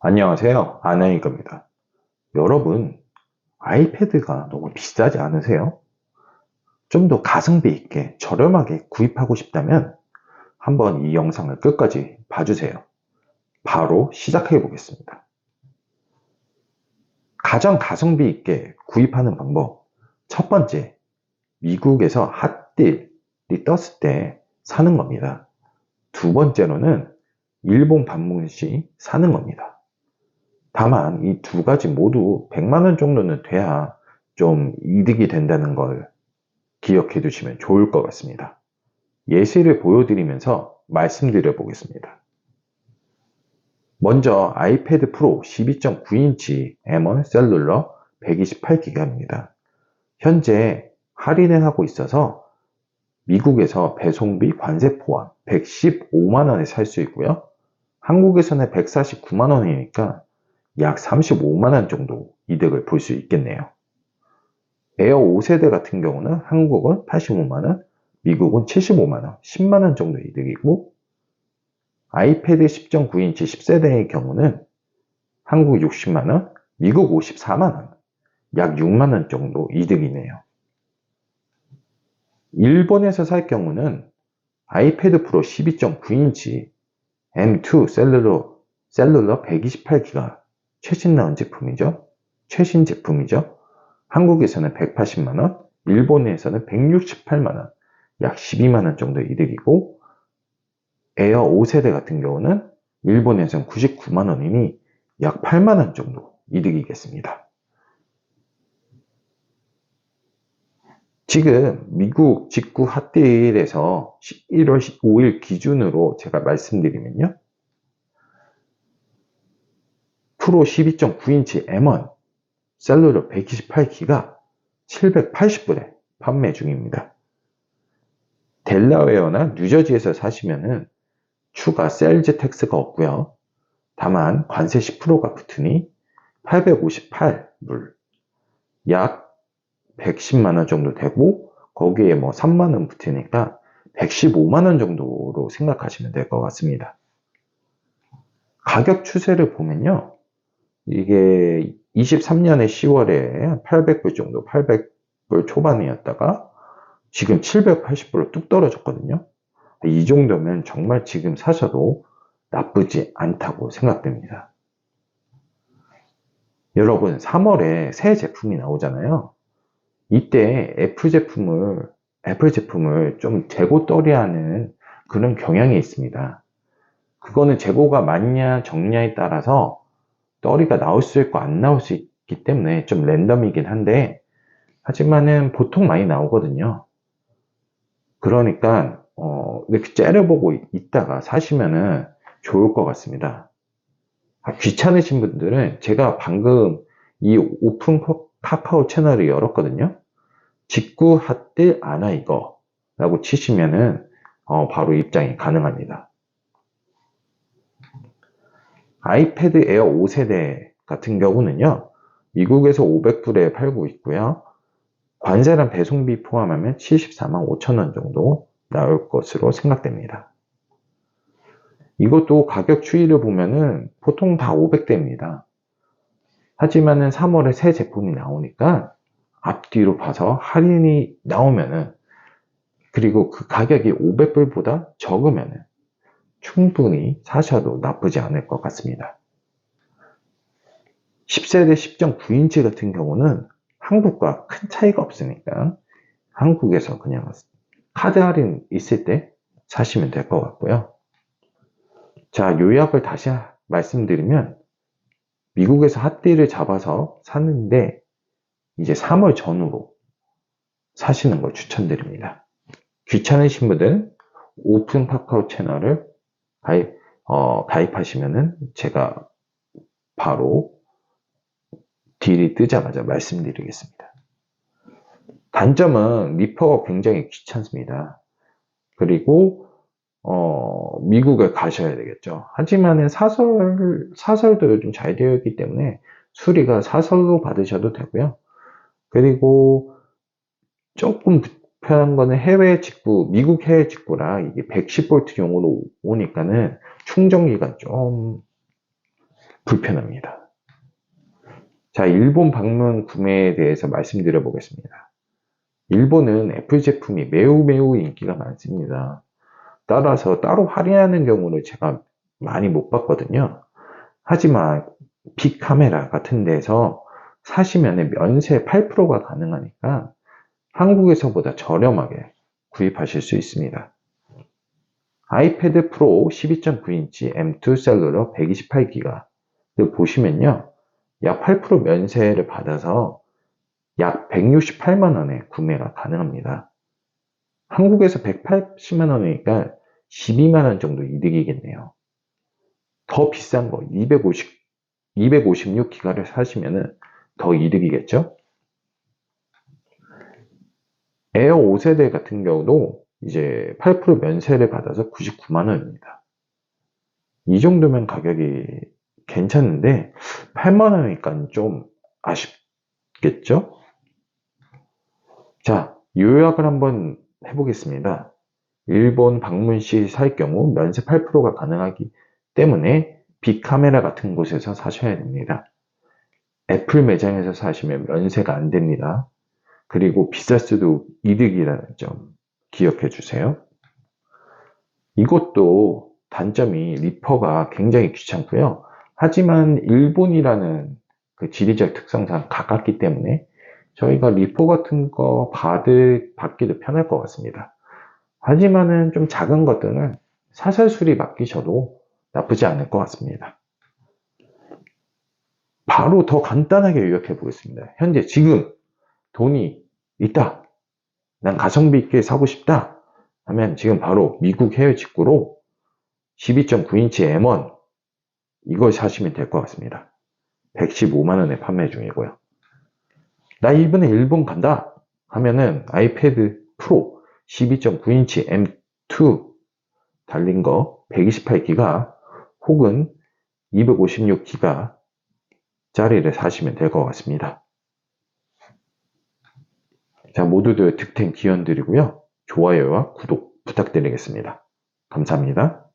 안녕하세요. 아나이입니다. 여러분, 아이패드가 너무 비싸지 않으세요? 좀 더 가성비 있게 저렴하게 구입하고 싶다면 한번 이 영상을 끝까지 봐주세요. 바로 시작해 보겠습니다. 가장 가성비 있게 구입하는 방법. 첫 번째, 미국에서 핫딜이 떴을 때 사는 겁니다. 두 번째로는 일본 방문 시 사는 겁니다. 다만 이 두 가지 모두 100만원 정도는 돼야 좀 이득이 된다는 걸 기억해 두시면 좋을 것 같습니다. 예시를 보여드리면서 말씀드려 보겠습니다. 먼저 아이패드 프로 12.9인치 M1 셀룰러 128기가입니다. 현재 할인을 하고 있어서 미국에서 배송비 관세 포함 115만원에 살 수 있고요. 한국에서는 149만원이니까 약 35만원 정도 이득을 볼 수 있겠네요. 에어 5세대 같은 경우는 한국은 85만원, 미국은 75만원, 10만원 정도 이득이고 아이패드 10.9인치 10세대의 경우는 한국 60만원, 미국 54만원, 약 6만원 정도 이득이네요. 일본에서 살 경우는 아이패드 프로 12.9인치 M2 셀룰러, 셀룰러 128기가 최신 나온 제품이죠. 최신 제품이죠. 한국에서는 180만원, 일본에서는 168만원, 약 12만원 정도 이득이고, 에어 5세대 같은 경우는 일본에서는 99만원이니 약 8만원 정도 이득이겠습니다. 지금 미국 직구 핫딜에서 1월 5일 기준으로 제가 말씀드리면요. 프로 12.9인치 M1 셀룰러 128기가 780불에 판매 중입니다. 델라웨어나 뉴저지에서 사시면은 추가 셀즈 텍스가 없고요. 다만 관세 10%가 붙으니 858불 약 110만원 정도 되고 거기에 뭐 3만원 붙으니까 115만원 정도로 생각하시면 될 것 같습니다. 가격 추세를 보면요. 이게 23년의 10월에 800불 정도, 800불 초반이었다가 지금 780불로 뚝 떨어졌거든요. 이 정도면 정말 지금 사셔도 나쁘지 않다고 생각됩니다. 여러분, 3월에 새 제품이 나오잖아요. 이때 애플 제품을, 애플 제품을 좀 재고 떨이하는 그런 경향이 있습니다. 그거는 재고가 많냐, 적냐에 따라서 떨이가 나올 수 있고 안 나올 수 있기 때문에 좀 랜덤이긴 한데 하지만은 보통 많이 나오거든요. 그러니까 어, 이렇게 째려보고 있다가 사시면은 좋을 것 같습니다. 아, 귀찮으신 분들은 제가 방금 이 오픈 카카오 채널을 열었거든요. 직구 핫들 아나 이거 라고 치시면은 어, 바로 입장이 가능합니다. 아이패드 에어 5세대 같은 경우는요, 미국에서 500불에 팔고 있고요. 관세랑 배송비 포함하면 74만 5천원 정도 나올 것으로 생각됩니다. 이것도 가격 추이를 보면은 보통 다 500대입니다. 하지만은 3월에 새 제품이 나오니까 앞뒤로 봐서 할인이 나오면은 그리고 그 가격이 500불보다 적으면은 충분히 사셔도 나쁘지 않을 것 같습니다. 10세대 10.9인치 같은 경우는 한국과 큰 차이가 없으니까 한국에서 그냥 카드 할인 있을 때 사시면 될 것 같고요. 자, 요약을 다시 말씀드리면 미국에서 핫딜을 잡아서 샀는데 이제 3월 전후로 사시는 걸 추천드립니다. 귀찮으신 분들은 오픈 카카오 채널을 가입, 어, 가입하시면은 제가 바로 딜이 뜨자마자 말씀드리겠습니다. 단점은 리퍼가 굉장히 귀찮습니다. 그리고 어, 미국에 가셔야 되겠죠. 하지만 사설, 사설도 요즘 잘 되어 있기 때문에 수리가 사설로 받으셔도 되고요. 그리고 조금 편한 거는 해외 직구, 미국 해외 직구라 이게 110V 용으로 오니까는 충전기가 좀 불편합니다. 자, 일본 방문 구매에 대해서 말씀드려 보겠습니다. 일본은 애플 제품이 매우 매우 인기가 많습니다. 따라서 따로 할인하는 경우를 제가 많이 못 봤거든요. 하지만 빅카메라 같은 데서 사시면 면세 8%가 가능하니까 한국에서보다 저렴하게 구입하실 수 있습니다. 아이패드 프로 12.9인치 M2 셀러러 128기가를 보시면요. 약 8% 면세를 받아서 약 168만원에 구매가 가능합니다. 한국에서 180만원이니까 12만원 정도 이득이겠네요. 더 비싼 거 250, 256기가를 사시면 더 이득이겠죠? 에어 5세대 같은 경우도 이제 8% 면세를 받아서 99만 원입니다. 이 정도면 가격이 괜찮은데 8만 원이니까 좀 아쉽겠죠? 자, 요약을 한번 해보겠습니다. 일본 방문 시 살 경우 면세 8%가 가능하기 때문에 빅카메라 같은 곳에서 사셔야 됩니다. 애플 매장에서 사시면 면세가 안 됩니다. 그리고 비쌀 수도 이득이라는 점 기억해 주세요. 이것도 단점이 리퍼가 굉장히 귀찮고요. 하지만 일본이라는 그 지리적 특성상 가깝기 때문에 저희가 리포 같은 거 받을, 받기도 편할 것 같습니다. 하지만은 좀 작은 것들은 사설 수리 맡기셔도 나쁘지 않을 것 같습니다. 바로 더 간단하게 요약해 보겠습니다. 현재 지금 돈이 있다. 난 가성비 있게 사고 싶다. 하면 지금 바로 미국 해외 직구로 12.9인치 M1 이걸 사시면 될 것 같습니다. 115만원에 판매 중이고요. 나 이번에 일본 간다 하면은 아이패드 프로 12.9인치 M2 달린 거 128기가 혹은 256기가 짜리를 사시면 될 것 같습니다. 자, 모두들 득템 기원 드리고요. 좋아요와 구독 부탁드리겠습니다. 감사합니다.